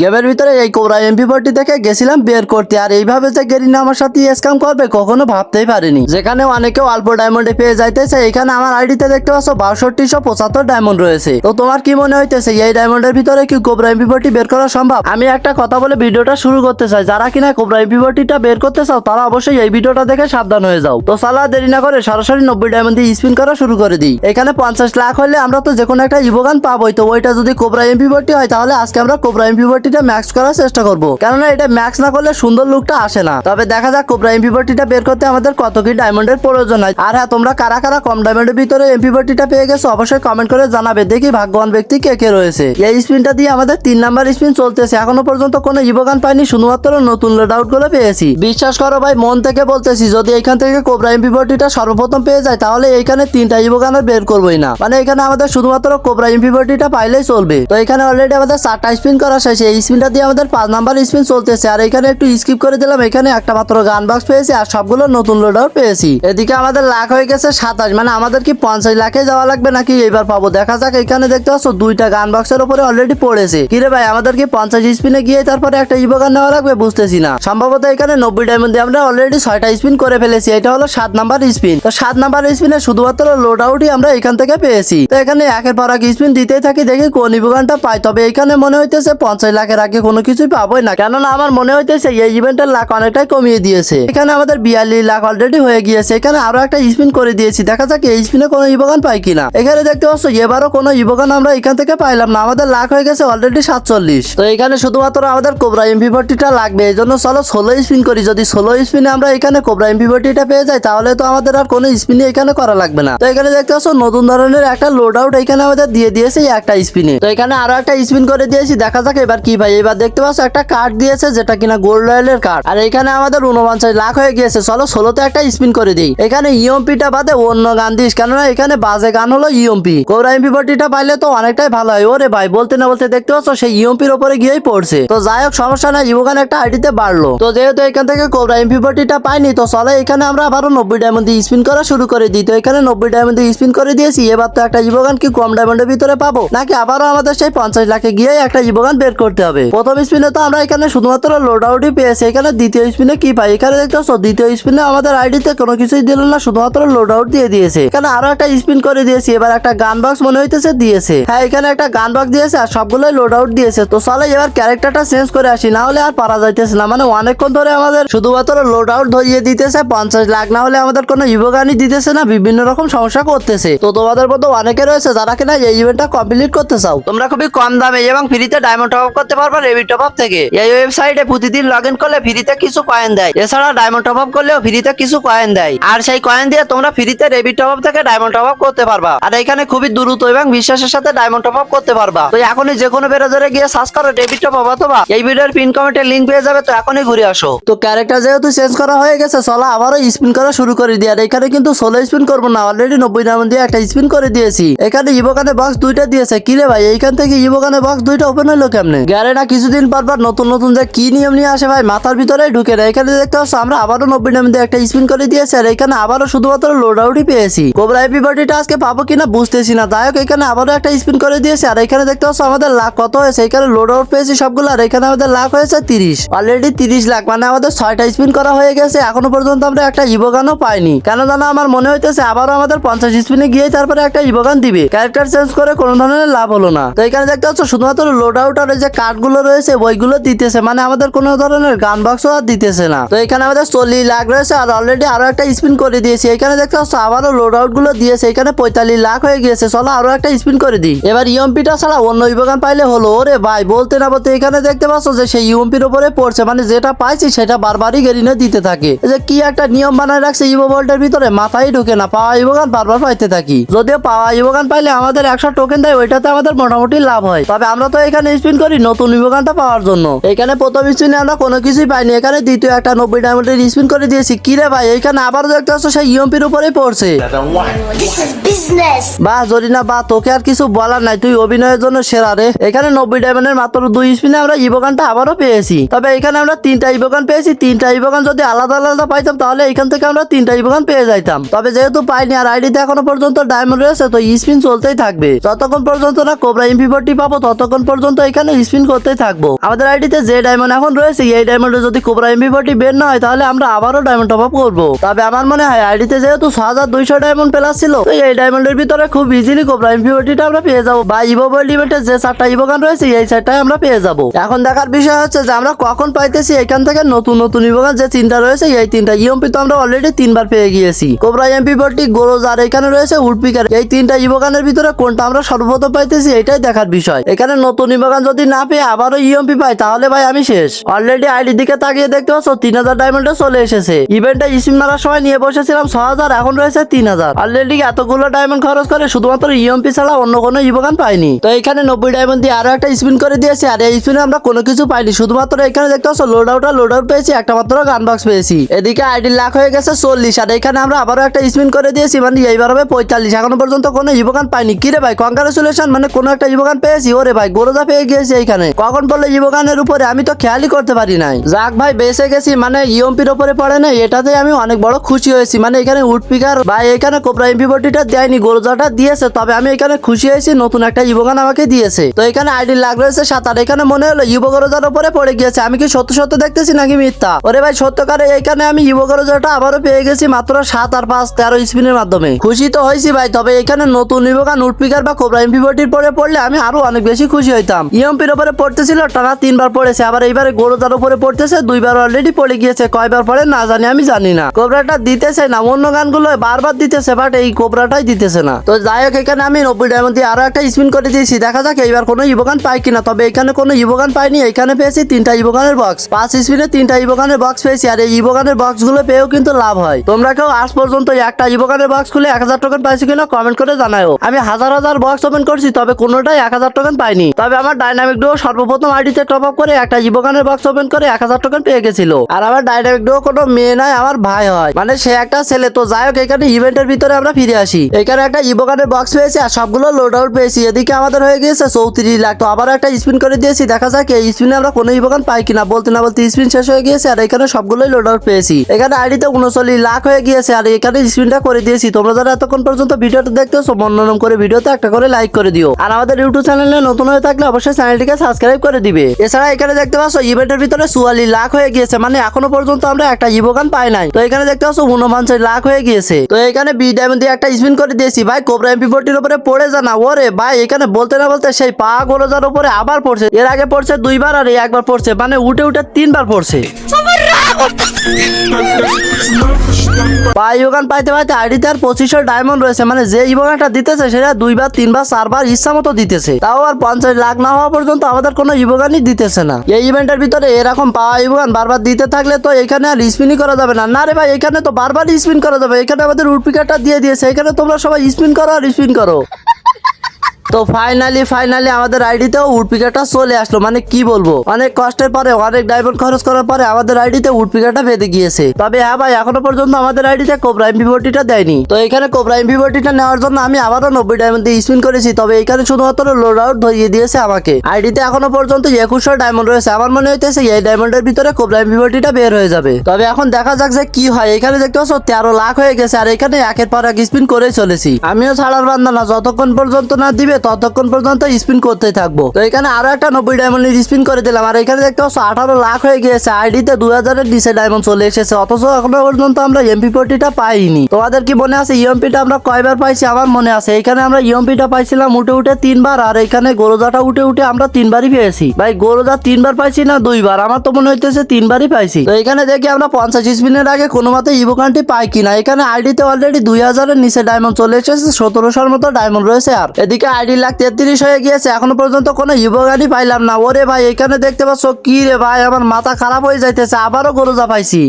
গেমের ভিতরে এই কোবরা এমপি ফোরটি দেখে গেছিলাম বের করতে। আর এইভাবে যে গেরিনা আমার সাথে স্ক্যাম করবে, কখনো ভাবতেই পারিনি। যেখানে অনেকে অল্প ডায়মন্ডে পেয়ে যাইতেছে, এখানে আমার আইডিতে দেখতে পাচ্ছ বাষট্টিশো পঁচাত্তর ডায়মন্ড রয়েছে। তো তোমার কি মনে হইতেছে, এই ডায়মন্ডের ভিতরে কি কোবরা এমপি ফোরটি বের করা সম্ভব? আমি একটা কথা বলে ভিডিওটা শুরু করতে চাই। যারা কিনা কোবরা এমপি ফোরটিটা বের করতে চাও, তারা অবশ্যই এই ভিডিওটা দেখে সাবধান হয়ে যাও। তো সালা, দেরি না করে সরাসরি নব্বই ডায়মন্ড দিয়ে স্পিন করা শুরু করে দিই। এখানে পঞ্চাশ লাখ হলে আমরা তো যে কোনো একটা ইভোগান পাবোই। তো ওইটা যদি কোবরা এমপি ফোরটি হয়, তাহলে আজকে আমরা কোবরা এমপি ফোরটিটা ম্যাক্স করার চেষ্টা করব। কেননা এটা ম্যাক্স না করলে সুন্দর লুকটা আসে না। তবে দেখা যাক কোবরা এমপি ফোরটিটা বের করতে আমাদের কত কি ডায়মন্ডের প্রয়োজন হয়। আর হ্যাঁ তোমরা কারা কারা কম ডায়মন্ডের ভিতরে এমপি ফোরটিটা পেয়ে গেছো অবশ্যই কমেন্ট করে জানাবে। দেখি ভাগ্যবান ব্যক্তি কে কে রয়েছে। এই স্পিনটা দিয়ে আমাদের তিন নাম্বার স্পিন চলতেছে। এখনও পর্যন্ত কোনো ইভোগান পাইনি, শুধুমাত্র নতুন লোড আউটগুলো পেয়েছি। বিশ্বাস করো ভাই, মন থেকে বলতেছি, যদি এখান থেকে কোবরা এমপি ফোরটিটা সর্বপ্রথম পেয়ে যায়, তাহলে এইখানে তিনটা ইভোগান আর বের করবোই না। মানে এখানে আমাদের শুধুমাত্র কোবরা এমপি ফোরটিটা পাইলেই চলবে। তো এখানে অলরেডি আমাদের চারটা স্পিন করা শেষ। স্পিনটা দিয়ে আমাদের পাঁচ নাম্বার স্পিন চলতেছে। আর এখানে একটু স্কিপ করে দিলাম, এখানে একটা মাত্র গান বক্স পেয়েছি আর সবগুলো নতুন লোড আউট পেয়েছি। এদিকে আমাদের লাখ হয়ে গেছে সাতাশ মানে আমাদের কি পঞ্চাশ লাখে যাওয়া লাগবে নাকি এইবার পাবো? দেখা যাক, এখানে দেখতে পাচ্ছ দুইটা গান বক্সের উপরে অলরেডি পড়েছে। কিরে ভাই, আমাদের কি পঞ্চাশ স্পিনে গিয়ে তারপরে একটা ইভো গান নেওয়া লাগবে? বুঝতেছি না। সম্ভবত এখানে নব্বই ডায়মন্ড দিয়ে আমরা অলরেডি ছয়টা স্পিন করে ফেলেছি। এটা হলো সাত নাম্বার স্পিন তো সাত নাম্বার স্পিনে শুধুমাত্র লোড আউটই আমরা এখান থেকে পেয়েছি। তো এখানে একের পর এক স্পিন দিতেই থাকি, দেখি কোন ইভো গানটা পাই। তবে এখানে মনে হইতেছে পঞ্চাশ লাখের আগে কোনো কিছুই পাবোই না। কেননা আমার মনে হইতেছে এই ইভেন্টের লাখ অনেকটাই কমিয়ে দিয়েছে। এখানে আমাদের বিয়াল্লিশ লাখ অলরেডি হয়ে গিয়েছে। এখানে আরও একটা স্পিন করে দিয়েছি। দেখা যাক এই স্পিনে কোনো ইভোগান পাই কিনা। এখানে দেখতে পাচ্ছ, এবারও কোনো ইভোগান আমরা এখান থেকে পাইলাম না। আমাদের লাখ হয়ে গেছে অলরেডি সাতচল্লিশ। তো এখানে শুধুমাত্র আমাদের কোবরা এমপি ফোরটিটা লাগবে। এই জন্য চলো ষোলো স্পিন করি। যদি ষোলো স্পিনে আমরা এখানে কোবরা এমপি ফোরটিটা পেয়ে যাই, তাহলে তো আমাদের আর কোনো স্পিনে এখানে করা লাগবে না। তো এখানে দেখতে পাচ্ছ, নতুন ধরনের একটা লোড আউট এখানে আমাদের দিয়ে দিয়েছে একটা স্পিনে তো এখানে আরও একটা স্পিন করে দিয়েছি। দেখা যাক এবার কি ভাই, এবার দেখতে পাচ্ছ, একটা কার্ড দিয়েছে যেটা কিনা গোল্ড রয়্যালের কার্ড আর এখানে আমাদের উনপঞ্চাশ লাখ হয়ে গিয়েছে। চলো ষোলোতে একটা স্পিন করে দিই। এখানে ইএমপিটা বাদে অন্য গান দিস। কেননা এখানে বাজে গান হলো ইএমপি কোবরা এমপি ফোরটিটা পাইলে তো অনেকটাই ভালো হয়। ওরে ভাই, বলতে না বলতে দেখতে পাচ্ছ, সেই ইএমপির উপরে গিয়েই পড়ছে। তো যাই হোক, সমস্যা নাই ইভোগান একটা আইডিতে বাড়লো। তো যেহেতু এখান থেকে কোবরা এমপি ফোরটিটা পাইনি, তো চলো এখানে আমরা আবারও নব্বই ডায়মন্ড দিয়ে স্পিন করা শুরু করে দিই। তো এখানে নব্বই ডায়মন্ড দিয়ে স্পিন করে দিয়েছি। এবার তো একটা ইভোগান কি কম ডায়মন্ডের ভিতরে পাবো? নাকি আবারও আমাদের সেই পঞ্চাশ লাখে গিয়ে একটা ইভোগান বের করতে হবে। প্রথম স্পিনে তো আমরা এখানে শুধুমাত্র লোড আউটই পেয়েছি। এখানে দ্বিতীয় স্পিনে কি পাই এখানে দেখতে পাচ্ছ দ্বিতীয় স্পিনে আমাদের আইডিতে কোনো কিছুই দিল না, শুধুমাত্র লোড আউট দিয়ে দিয়েছে। এখানে আরও একটা স্পিন করে দিয়েছি, এবার একটা গান বক্স মনে হইতেছে দিয়েছে। হ্যাঁ এখানে একটা গান বক্স দিয়েছে আর সবগুলোই লোড আউট দিয়েছে। তো চলে এবার ক্যারেক্টারটা চেঞ্জ করে আসি, না হলে আর পারা যাইতেছে না। মানে অনেকক্ষণ ধরে আমাদের শুধুমাত্র লোড আউট ধরিয়ে দিতেছে, পঞ্চাশ লাখ। না হলে আমাদের কোনো ইভোগানই দিতেছে না, বিভিন্ন রকম সমস্যা করতেছে। তো তোমাদের মধ্যে অনেকে রয়েছে যারা কিনা এই ইভেন্টটা কমপ্লিট করতে চাও। তোমরা খুবই কম দামে এবং ফ্রিতে ডায়মন্ড টপ করতে পারবে রেবি টপ আপ থেকে। এই ওয়েবসাইটে প্রতিদিন লগ ইন করলে ফ্রিতে কিছু কয়েন দেয়। এছাড়া ডায়মন্ড টপ আপ করলেও ফ্রিতে কিছু কয়েন দেয়। আর সেই কয়েন দিয়ে তোমরা ফ্রিতে রেবি টপ আপ থেকে ডায়মন্ড টপ আপ করতে পারবা। আর এখানে খুবই দ্রুত এবং বিশ্বাসের সাথে ডায়মন্ড টপ আপ করতে পারবা। তো এখনই যে কোনো বেরোজারে গিয়ে সার্চ করো ডেবিট টপ আপ অথবা এই ভিডিওর পিন কমেন্টে লিংক পেয়ে যাবে, তো এখনই ঘুরে আসো। তো ক্যারেক্টার যেহেতু চেঞ্জ করা হয়ে গেছে, চলো আবারও স্পিন করা শুরু করে দিয়ে আর এখানে কিন্তু ষোলো স্পিন করব না অলরেডি নব্বই ডায়মন্ড দিয়ে একটা স্পিন করে দিয়েছি। এখানে ইভোকানে বক্স দুইটা দিয়েছে। কি রে ভাই, এইখান থেকে ইভোকানে বক্স দুইটা ওপেন হলো কেমনে? গ্যারে না কিছুদিন পর পর নতুন নতুন যে কি নিয়ম নিয়ে আসে ভাই, মাথার ভিতরে ঢুকে না এখানে দেখতে পাচ্ছ, আমরা আবারও নব্বই দিয়ে একটা স্পিন করে দিয়েছি আর এখানে আবারও শুধুমাত্র লোড আউটই পেয়েছি কোবরা এপি বডিটা আজকে পাবো কিনা বুঝতেছি না। যাই হোক, এখানে আবারও একটা স্পিন করে দিয়েছি আর এখানে দেখতে পাচ্ছ, আমাদের লাখ কত হয়েছে? এখানে লোড আউট পেয়েছি সবগুলো আর এখানে আমাদের লাখ হয়েছে তিরিশ। অলরেডি তিরিশ লাখ মানে আমাদের ছয়টা স্পিন করা হয়ে গেছে। এখনও পর্যন্ত আমরা একটা ইভোগানও পাইনি। কেন জানো, আমার মনে হইতেছে আবারও আমাদের পঞ্চাশ স্পিনে গিয়ে তারপরে একটা ইভোগান দিবে। ক্যারেক্টার চেঞ্জ করে কোনো ধরনের লাভ হলো না। তো এখানে দেখতে পাচ্ছ, শুধুমাত্র লোড আউট আর যে কার্ডগুলো রয়েছে, বইগুলো দিতেছে। মানে আমাদের কোনো ধরনের গান বক্সও আর দিতেছে না। তো এখানে আমাদের চল্লিশ লাখ রয়েছে আর অলরেডি আরও একটা স্পিন করে দিয়েছি। এখানে দেখতে পাচ্ছ, আবারও লোড আউটগুলো দিয়েছে। এখানে পঁয়তাল্লিশ লাখ হয়ে গিয়েছে। চলো আরও একটা স্পিন করে দিই। এবার ইএমপিটা ছাড়া অন্য ইভোগান পাইলে হলো, ওরে ভাই, বলতে না বলতে এখানে দেখতে পাচ্ছ যে সেই ইএমপির উপরে পড়ছে। মানে যেটা পাইছি সেটা বারবারই গেরিনে দিতে থাকে। যে কি একটা নিয়ম বানায় রাখছে ইভো ভোল্টের ভিতরে, মাথায় ঢুকে না। পাওয়া ইভোগান বারবার পাইতে থাকি। যদিও পাওয়া ইভোগান পাইলে আমাদের একশো টোকেন দেয়, ওইটাতে আমাদের মোটামুটি লাভ হয়। তবে আমরা তো এখানে স্পিন করি নতুন ইভোগানটা পাওয়ার জন্য। এখানে প্রথম স্পিনে আমরা কোনো কিছুই পাইনি। এখানে দ্বিতীয় একটা নব্বই ডায়মন্ডের স্পিন করে দিয়েছি। কি রে ভাই? এখানে আবার দেখতে পাচ্ছ সেই ইএমপির উপরেই পড়ছে. বাহ জরিনা বা তোকে আর কিছু বলার নাই। তুই অভিনয়ের জন্য সেরা রে। এখানে নব্বই ডায়মন্ডের মাত্র দুই স্পিনে আমরা ইভোগানটা আবারও পেয়েছি। তবে এখানে আমরা তিনটা ইভোগান পেয়েছি। তিনটা ইভোগান যদি আলাদা আলাদা পাইতাম তাহলে এখান থেকে আমরা তিনটা ইভোগান পেয়ে যাইতাম। তবে যেহেতু পাইনি আর আইডিতে এখনও পর্যন্ত ডায়মন্ড রয়েছে তো স্পিন চলতেই থাকবে। যতক্ষণ পর্যন্ত না কোবরা এমপি ফোরটি পাবো ততক্ষণ পর্যন্ত এখানে স্পিন স্পিন করতেই থাকব। আমাদের আইডিতে যে ডায়মন্ড এখন রয়েছে, এই ডায়মন্ডে যদি কোবরা এমপি ফোর্টি বের না হয়, তাহলে আমরা আবারও ডায়মন্ড টপ আপ করব। তবে আমার মনে হয় আইডিতে যেহেতু ছ হাজার দুইশো ডায়মন্ড প্লাস ছিল, তো এই ডায়মন্ডের ভিতরে খুব ইজিলি কোবরা এমপি ফোর্টিটা আমরা পেয়ে যাব। বা ইভো ওয়ার্ল্ড ইভেন্টের যে চারটা ইভো গান রয়েছে, এই চারটাই আমরা পেয়ে যাব। এখন দেখার বিষয় হচ্ছে যে আমরা কখন পাইতেছি, এখান থেকে নতুন নতুন ইভো গান যে তিনটা রয়েছে, এই তিনটা ইএমপি তো আমরা অলরেডি তিনবার পেয়ে গিয়েছি। কোবরা এমপি ফোর্টি গোরোজ আর এখানে রয়েছে উডপিকার এই তিনটা ইভোগানের ভিতরে কোনটা আমরা সর্বপ্রথম পাইতেছি, এটাই দেখার বিষয়। এখানে নতুন ইভোগান যদি না পেয়ে আবারও ইএমপি পাই তাহলে ভাই আমি শেষ। অলরেডি আইডির দিকে তাকিয়ে দেখতে পাচ্ছ, তিন হাজার ডায়মন্ডে চলে এসেছে। ইভেন্টে স্পিন মারার সময় নিয়ে বসেছিলাম ছ হাজার, এখন রয়েছে তিন হাজার। অলরেডি এতগুলো ডায়মন্ড খরচ করে শুধুমাত্র ইএমপি ছাড়া অন্য কোনো ইভোগান পাইনি। তো এখানে নব্বই ডায়মন্ড দিয়ে আরও একটা স্পিন করে দিয়েছি, আর এই স্পিনে আমরা কোনো কিছু পাইনি। শুধুমাত্র এখানে দেখতে পাচ্ছ লোড আউট আর লোড আউট পেয়েছি, একটা মাত্র গান বক্স পেয়েছি। এদিকে আইডি লাখ হয়ে গেছে চল্লিশ, আর এখানে আমরা আবারও একটা স্পিন করে দিয়েছি মানে এইবার হবে পঁয়তাল্লিশ। এখনও পর্যন্ত কোনো ইভোগান পাইনি। কি রে ভাই কংগ্রাচুলেশন মানে কোনো একটা ইভোগান পেয়েছি। ওরে ভাই, গোরোজা পেয়ে গিয়েছি এইখানে। কখন পড়ল ইভোগানের উপরে? আমি তো খেয়ালই করতে পারি নাই। যাক ভাই, বেঁচে গেছি মানে ইএমপির উপরে পড়ে না এটাতে আমি অনেক বড় খুশি হয়েছি। মানে এখানে উডপিকার বা এখানে কোবরা এমপি বটিটা দেয়নি গোরোজাটা দিয়েছে, তবে আমি এখানে খুশি হয়েছি, নতুন একটা ইভোগান আমাকে দিয়েছে। তো এখানে আইডি লাগ রয়েছে সাত, আর এখানে মনে হলো ইভো গোরোজার উপরে পড়ে গিয়েছে। আমি কি সত্য সত্য দেখতেছি নাকি মিথ্যা? ওরে ভাই সত্যকারে এইখানে আমি ইভো গোরোজাটা আবারও পেয়ে গেছি মাত্র সাত আর পাঁচ, তেরো স্পিনের মাধ্যমে। খুশি তো হয়েছি ভাই, তবে এখানে নতুন ইভোগান উডপিকার বা কোবরা এমপি বটির পরে পড়লে আমি আরও অনেক বেশি খুশি হইতাম। ইএমপির উপরে পড়তেছিল, টানা তিনবার পড়েছে, আবার এইবারে গোরোজার উপরে পড়তেছে, দুইবার অলরেডি পড়ে গিয়েছে, কয়বার পড়ে না জানি, আমি জানি না। কোবরাটা দিতেছে না, অন্য গানগুলো বারবার দিতেছে বাট এই কোবরাটাই দিতেছে না। তো যাই হোক, এখানে আমি নব্বই ডায়মন্ড দিয়ে আরও একটা স্পিন করে দিয়েছি, দেখা যাক এইবার কোনো ইভোগান পাই কিনা। তবে এখানে কোনো ইভোগান পাইনি, এখানে পেয়েছি তিনটা ইভোগানের বক্স পাঁচ স্পিনে তিনটা ইভোগানের বক্স পেয়েছি, আর এই ইভোগানের বক্সগুলো পেয়েও কিন্তু লাভ হয়। তোমরা কেউ আজ পর্যন্ত একটা ইভোগানের বক্স খুলে এক হাজার টোকেন পাইছি কিনা কমেন্ট করে জানাও আমি হাজার হাজার বক্স ওপেন করছি, তবে কোনোটাই এক হাজার টোকেন পাইনি। তবে আমার ডাইনামিক ডো সর্বপ্রথম আইডিতে টপ আপ করে একটা ইভোগানের বক্স ওপেন করে এক হাজার টোকেন পেয়ে গেছিল। আর আমার ডাইনামিক ডো কোনো মেয়ে নয় আমার ভাই হয়। মানে সে একটা ছেলে। তো যাই হোক, এখানে ইভেন্টের ভিতরে আমরা ফিরে আসি। এখানে একটা ইভোগানের বক্স পেয়েছি আর সবগুলো লোড আউট পেয়েছি। এদিকে আমাদের হয়ে গিয়েছে চৌত্রিশ লাখ। তো আবার একটা স্পিন করে দিয়েছি। দেখা যাক এই স্পিনে আমরা কোনো ইভোগান পাই কিনা। বলতে না বলতে স্পিন শেষ হয়ে গিয়েছে আর এখানে সবগুলোই লোড আউট পেয়েছি। এখানে আইডিতে উনচল্লিশ লাখ হয়ে গিয়েছে আর এখানে স্পিনটা করে দিয়েছি। তোমরা যারা এতক্ষণ পর্যন্ত ভিডিওটা দেখতেছো, মনোরম করে ভিডিওতে একটা করে লাইক করে দিও। আর আমাদের ইউটিউব চ্যানেলে নতুন হয়ে থাকলে অবশ্যই চ্যানেলটিকে সাবস্ক্রাইব করে দিবে। এছাড়া এখানে দেখতে পাচ্ছ ইভেন্টের ভিতরে চুয়াল্লিশ লাখ হয়ে গিয়েছে। মানে এখনও পর্যন্ত আমরা একটা ইভোগান পাই নাই। তো এখানে দেখতে পাচ্ছ, উনপঞ্চাশ লাখ হয়ে গিয়েছে। তো এখানে বি ডায়মন্ড দিয়ে একটা স্পিন করে দিয়েছি। ভাই কোবরা এমপি ফোরটির উপরে পড়ে যা না। ওরে ভাই, এখানে বলতে না বলতে সেই পা গোলজার উপরে আবার পড়ছে। এর আগে পড়ছে দুইবার আর একবার পড়ছে। মানে উঠে উঠে তিনবার পড়ছে। পাই ইভোগান পাইতে পাইতে আইডিতে আর পঁচিশশো ডায়মন্ড রয়েছে। মানে যে ইভোগানটা দিতেছে, সেটা দুইবার, তিনবার, চারবার ইচ্ছা মতো দিতেছে। তাও আর পঞ্চাশ লাখ না হওয়া পর্যন্ত আমাদের কোনো ইভোগানই দিতেছে না। এই ইভেন্টের ভিতরে এরকম পাওয়া ইভোগান বারবার দিতে থাকলে তো এখানে আর স্পিনই করা যাবে না। না রে ভাই, এখানে তো বারবার স্পিন করা যাবে। এখানে আমাদের উডপিকারটা দিয়ে দিয়েছে। এখানে তোমরা সবাই স্পিন করো আর স্পিন করো। তো ফাইনালি ফাইনালি আমাদের আইডিতেও উডপিকাটা চলে আসলো। মানে কি বলব? অনেক কষ্টের পরে, অনেক ডায়মন্ড খরচ করার পরে আমাদের আইডিতে উডপিকাটা বেঁধে গিয়েছে। তবে হ্যাঁ ভাই, এখনও পর্যন্ত আমাদের আইডিতে কোবরা এমপি ফোরটিটা দেয়নি। তো এখানে কোবরা এমপি ফোরটিটা নেওয়ার জন্য আমি আবারও নব্বই ডায়মন্ড দিয়ে স্পিন করেছি। তবে এখানে শুধুমাত্র লোড আউট ধরিয়ে দিয়েছে আমাকে। আইডিতে এখনও পর্যন্ত একুশশো ডায়মন্ড রয়েছে। আমার মনে হইতেছে এই ডায়মন্ডের ভিতরে কোবরা এমপি ফোরটিটা বের হয়ে যাবে। তবে এখন দেখা যাক যে কি হয়। এখানে দেখতে পাচ্ছ, তেরো লাখ হয়ে গেছে। আর এখানে একের পর এক স্পিন করেই চলেছি। আমিও ছাড়ার বান্ধা না। যতক্ষণ পর্যন্ত না দিবে ততক্ষণ পর্যন্ত স্পিন করতেই থাকব। তো এখানে আরও একটা নব্বই ডায়মন্ডের স্পিন করে দিলাম। আর এখানে দেখতে পাচ্ছ, আঠারো লাখ হয়ে গিয়েছে। আইডিতে দু হাজারের নিচে ডায়মন্ড চলে এসেছে। অথচ এখনও পর্যন্ত আমরা এমপি ফোরটিটা পাইনি। তোমাদের কি মনে আছে ইএমপিটা আমরা কয়বার পাইছি? আমার মনে আছে। এখানে আমরা ইএমপিটা পাইছিলাম উঠে উঠে তিনবার। আর এখানে গোরোজাটা উঠে উঠে আমরা তিনবারই পেয়েছি। ভাই, গোরোজা তিনবার পাইছি না দুইবার? আমার তো মনে হইতেছে তিনবারই পাইছি। তো এখানে দেখি আমরা পঞ্চাশ স্পিনের আগে কোনো মতে ইভোকানটি পাই কিনা। এখানে আইডিতে অলরেডি দুই হাজারের নিচে ডায়মন্ড চলে এসেছে। সতেরোশোর মতো ডায়মন্ড রয়েছে আর। এদিকে আইডি লাখ তেত্রিশ হয়ে গিয়েছে। এখনও পর্যন্ত কোনো ইভোগানই পাইলাম না। ওরে ভাই, এখানে দেখতে পাচ্ছ কি রে ভাই, আমার মাথা খারাপ হয়ে যাইতেছে, আবারও গরুজা পাইছি।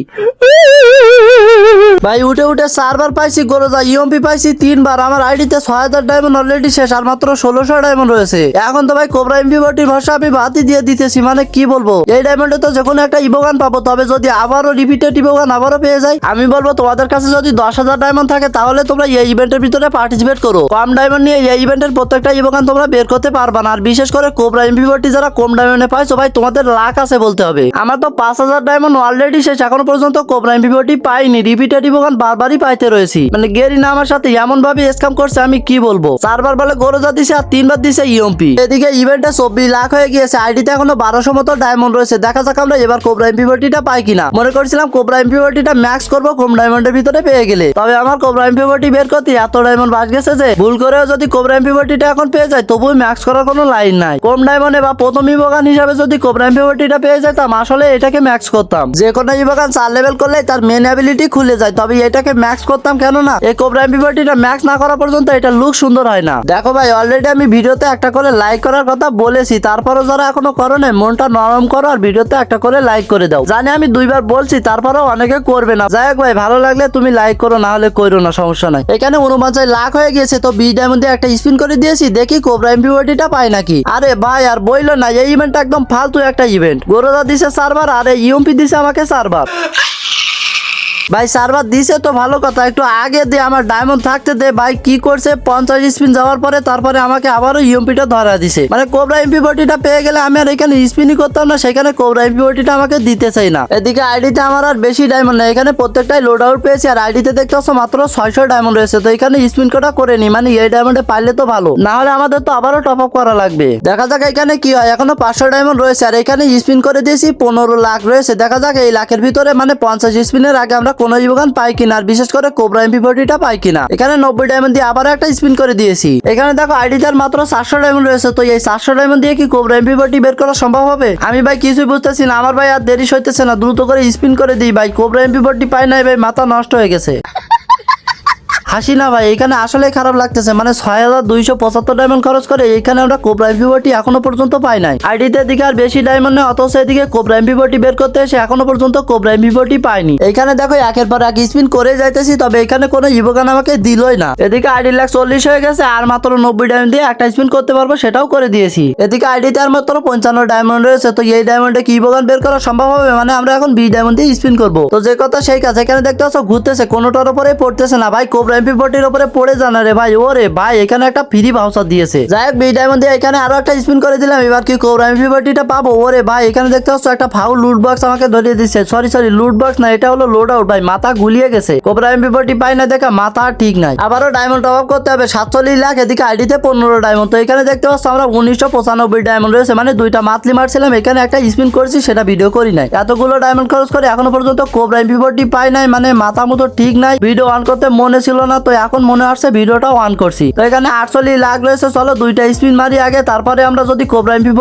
ভাই, উঠে উঠে চারবার পাইছি গরুজা ইএমপি পাইছি তিনবার, আমার আইডিতে ছয় হাজার ডায়মন্ড অলরেডি শেষ, আর মাত্র ষোলোশো ডায়মন্ড রয়েছে। এখন তো ভাই কোবরা এমপি বটির ভাষা আমি বাতি দিয়ে দিতেছি মানে কি বলব? এই ডায়মন্ডে তো যে কোনো একটা ইভোগান পাবো, তবে যদি আবারও রিপিটেড ইভোগান আবারও পেয়ে যাই, আমি বলব তোমাদের কাছে যদি দশ হাজার ডায়মন্ড থাকে, তাহলে তোমরা এই ইভেন্টের ভিতরে পার্টিসিপেট করো। কম ডায়মন্ড নিয়ে এই ইভেন্টের প্রত্যেকটা একটা ইভোগান তোমরা বের করতে পারবা না। আর বিশেষ করে কোবরা এমপিভটি যারা কম ডায়মন্ডে পাইছো ভাই, তোমাদের লাখ আছে বলতে হবে। আমার তো পাঁচ হাজার ডায়মন্ড অলরেডি শেষ। এখনও পর্যন্ত কোবরা এমপিভটি পাইনি। রিপিটেড ইভোগান বারবারই পাইতে রয়েছি। মানে গেরিনা আমার সাথে এমন ভাবে স্ক্যাম করছে, আমি কি বলব? চারবার বলে গোরোজা দিছে আর তিনবার দিছে ইএমপি এদিকে ইভেন্টে চব্বিশ লাখ হয়ে গিয়েছে। আইডিতে এখনও বারোশো মতো ডায়মন্ড রয়েছে। দেখা যাক আমরা এবার কোবরা এমপিভটিটা পাই কিনা। মনে করছিলাম কোবরা এমপিভটিটা ম্যাক্স করব কম ডায়মন্ডের ভিতরে পেয়ে গেলে। তবে আমার কোবরা এমপিভটি বের করতে এত ডায়মন্ড বাস গেছে যে, ভুল করেও যদি কোবরা এমপিভটিটা এখন পেয়ে যায় তবুও ম্যাক্স করার কোনো লাইন নাই। কম ডায়মন্ডে বা প্রথম ইভোগান হিসাবে যদি কোবরা এমপিভটিটা পেয়ে যেতাম আসলে এটাকে ম্যাক্স করতাম। যে কোনো ইভোগান চার লেভেল করলে তার মেন অ্যাবিলিটি খুলে যায়। তবে এটাকে ম্যাক্স করতাম কেন না এই কোবরা এমপিভটিটা ম্যাক্স না করা পর্যন্ত এটা লুক সুন্দর হয় না। দেখো ভাই অলরেডি আমি ভিডিওতে একটা করে লাইক করার কথা বলেছি। তারপরও যারা এখনও করো নাই, মনটা নরম করো আর ভিডিওতে একটা করে লাইক করে দাও। জানি আমি দুইবার বলছি তারপরেও অনেকে করবে না। যাই হোক ভাই ভালো লাগলে তুমি লাইক করো না হলে করো না সমস্যা নাই। এখানে অনুমান উনপঞ্চাশ লাখ হয়ে গেছে তো বি ডায়মন্ড একটা স্পিন করে দিয়েছি। দেখি কোবরা এমপিওটিটা পাই নাকি। আরে ভাই, আর বইলো না, এই ইভেন্টটা একদম ফালতু একটা ইভেন্ট গোরোদা দিছে সার্ভার আর ইউএমপি দিছে আমাকে সার্ভার ভাই, সার্ভার দিছে তো ভালো কথা, একটু আগে দিয়ে আমার ডায়মন্ড থাকতে দে, ভাই, কি করছে, পঞ্চাশ স্পিন যাওয়ার পরে তারপরে আমাকে আবারও ইউএমপিটা ধরা দিছে। মানে কোবরা এমপি বটিটা পেয়ে গেলে আমি আর এখানে স্পিনই করতাম না, সেখানে কোবরা এমপি বটিটা আমাকে দিতে চাই না। এদিকে আইডিতে আমার আর বেশি ডায়মন্ড নেই, এখানে প্রত্যেকটাই লোড আউট পেয়েছি, আর আইডিতে দেখতে পাচ্ছ মাত্র ছয়শো ডায়মন্ড রয়েছে, তো এখানে স্পিন কোটা করে নি মানে এই ডায়মন্ডে পাইলে তো ভালো। না হলে আমাদের তো আবারও টপ আপ করা লাগবে। দেখা যাক এখানে কি হয়, এখনও পাঁচশো ডায়মন্ড রয়েছে, আর এখানে স্পিন করে দিয়েছি, পনেরো লাখ রয়েছে। দেখা যাক এই লাখের ভিতরে মানে পঞ্চাশ স্পিনের আগে আমরা কোনো ইভোগান পাই কিনা, আর বিশেষ করে কোবরা এমপি ফোরটিটা পাই কিনা। এখানে নব্বই ডায়মন্ড দিয়ে আবার একটা স্পিন করে দিয়েছি। এখানে দেখো আইডি তার মাত্র চারশো ডায়মন্ড রয়েছে, তো এই চারশো ডায়মন্ড দিয়ে কি কোবরা এমপি ফোরটি বের করা সম্ভব হবে? আমি ভাই কিছুই বুঝতেছি না, আমার ভাই আর দেরি সইতেছে না, দ্রুত করে স্পিন করে দিই ভাই। কোবরা এমপি ফোর্টি পাই নাই ভাই, মাথা নষ্ট হয়ে গেছে। হাসি না ভাই, এখানে আসলে খারাপ লাগতেছে। মানে ছয় হাজার দুইশো পঁচাত্তর ডায়মন্ড খরচ করে এখানে আমরা কোবরা এমপিবটি এখনও পর্যন্ত পাই নাই। আইডিতে দিকে আর বেশি ডায়মন্ড নেই, অথচ এদিকে কোবরা এমপিবটি বের করতে এসে এখনও পর্যন্ত কোবরা এমপিবটি পাইনি। এখানে দেখো একের পর এক স্পিন করে যাইতেছি, তবে এখানে কোনো ইভোগান আমাকে দিলই না। এদিকে আইডি লাখ চল্লিশ হয়ে গেছে, আর মাত্র নব্বই ডায়মন্ড দিয়ে একটা স্পিন করতে পারব সেটাও করে দিয়েছি। এদিকে আইডিতে আর মাত্র পঞ্চান্ন ডায়মন্ড রয়েছে, তো এই ডায়মন্ডে কি ইভোগান বের করা সম্ভব হবে? মানে আমরা এখন বি ডায়মন্ড দিয়ে স্পিন করব। তো যে কথা সেই কাজ, এখানে দেখতে পাচ্ছ, ঘুরতেছে, কোনোটার উপরে পড়তেছে না। ভাই কোবরা এমপি বটির উপরে পড়ে জানা রে ভাই। ওরে ভাই, এখানে একটা ফ্রি ভাউচার দিয়েছে। যাই হোক বি ডায়মন্ড দিয়ে এখানে আরও একটা স্পিন করে দিলাম। এবার কি কোবরা এমপি বটিটা পাবো? ওরে ভাই, এখানে দেখতে পাচ্ছ একটা ফাউ লুট বক্স আমাকে ধরিয়ে দিচ্ছে। সরি সরি লুট বক্স না, এটা হলো লোড আউট ভাই। মাথা গুলিয়ে গেছে। কোবরা এমপি বটি পাই না দেখা, মাথা ঠিক নাই। আবারও ডায়মন্ড টপ আপ করতে হবে। সাতচল্লিশ লাখ, এদিকে আইডিতে পনেরো ডায়মন্ড তো এখানে দেখতে পাচ্ছ আমরা উনিশশো পঁচানব্বই ডায়মন্ড রয়েছে। মানে দুইটা মাতলি মারছিলাম, এখানে একটা স্পিন করেছি, সেটা ভিডিও করি নাই। এতগুলো ডায়মন্ড খরচ করে এখনও পর্যন্ত কোবরা এমপি বটি পাই নাই মানে মাথা মতো ঠিক নাই। ভিডিও অন করতে মনে ছিল না, তো এখন মনে আসছে ভিডিওটা অন করছি। তো এখানে আটচল্লিশ লাখ রয়েছে, চলো দুইটা স্পিন মারি আগে, তারপরে আমরা যদি কোবরা এমপি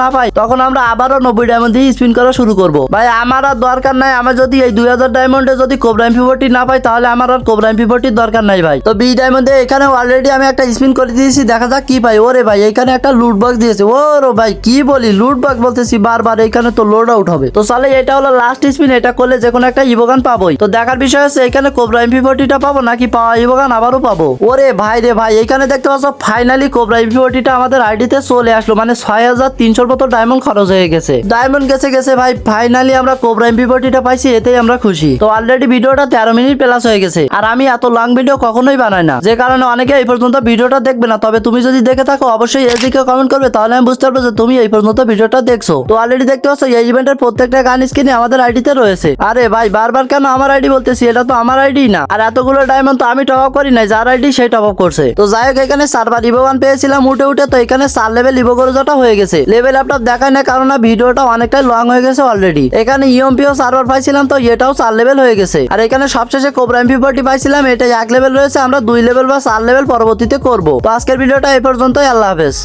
না পাই, তখন আমরা আবারও নব্বই ডায়মন্ড দিয়ে স্পিন করা শুরু করব। ভাই, আমার আর দরকার নাই আমার যদি এই দুই হাজার ডায়মন্ডে যদি কোবরা এমপি না পাই, তাহলে আমার আর কোবরা এমপি দরকার নাই ভাই। তো বি ডায়মন্ডে এখানে অলরেডি আমি একটা স্পিন করে দিয়েছি, দেখা যাক কি পাই। ওরে ভাই, এখানে একটা লুট বক্স দিয়েছে। ওরো ভাই, কি বলি? লুট বক্স বলতেছি, বারবার এখানে তো লোড আউট হবে। তো সালে এটা হলো লাস্ট স্পিন এটা করলে যে কোনো একটা ইভোগান পাবোই। তো দেখার বিষয় হচ্ছে, এখানে কোবরা এমপি পাবো নাকি পাওয়া ইভোগান আবারও পাবো। ওরে ভাই রে ভাই এখানে দেখতে পাচ্ছ ফাইনালি কোবরা বটিটা আমাদের আইডিতে চলে আসলো। মানে ছয় হাজার তিনশোর মতো ডায়মন্ড খরচ হয়ে গেছে। ডায়মন্ড গেছে গেছে ভাই ফাইনালি আমরা কোবরা বটিটা পাইছি, এতেই আমরা খুশি। তো অলরেডি ভিডিওটা তেরো মিনিট প্লাস হয়ে গেছে। আর আমি এত লং ভিডিও কখনোই বানাই না। যে কারণে অনেকে এই পর্যন্ত ভিডিওটা দেখবে না। তবে তুমি যদি দেখে থাকো, অবশ্যই এদিকে কমেন্ট করবে, তাহলে আমি বুঝতে পারব যে তুমি এই পর্যন্ত ভিডিওটা দেখছ। তো অলরেডি দেখতে পাচ্ছ, এই ইভেন্টের প্রত্যেকটা গান স্ক্রিনে আমাদের আইডিতে রয়েছে। আরে ভাই, বারবার কেন আমার আইডি বলতেছি? এটা তো আমার আইডি না। আর এতগুলো ডায়মন্ড তো আমি টপ আপ করি নাই, যার আইডি সেই টপ আপ করছে। তো যাই হোক, এখানে সার্ভার ইভো ওয়ান পেয়েছিলাম উঠে উঠে, তো এখানে চার লেভেল ইভো গরজাটা হয়ে গেছে। লেভেল আপটপ দেখায় না কারণ ভিডিওটা অনেকটাই লং হয়ে গেছে অলরেডি এখানে ইএমপিও সার্ভার পাইছিলাম, তো এটাও চার লেভেল হয়ে গেছে। আর এখানে সবশেষে কোবরা এমপি পার্টি পাইছিলাম এটা এক লেভেল রয়েছে, আমরা দুই লেভেল বা চার লেভেল পরবর্তীতে করব। তো আজকের ভিডিওটা এই পর্যন্তই, আল্লাহ হাফেজ।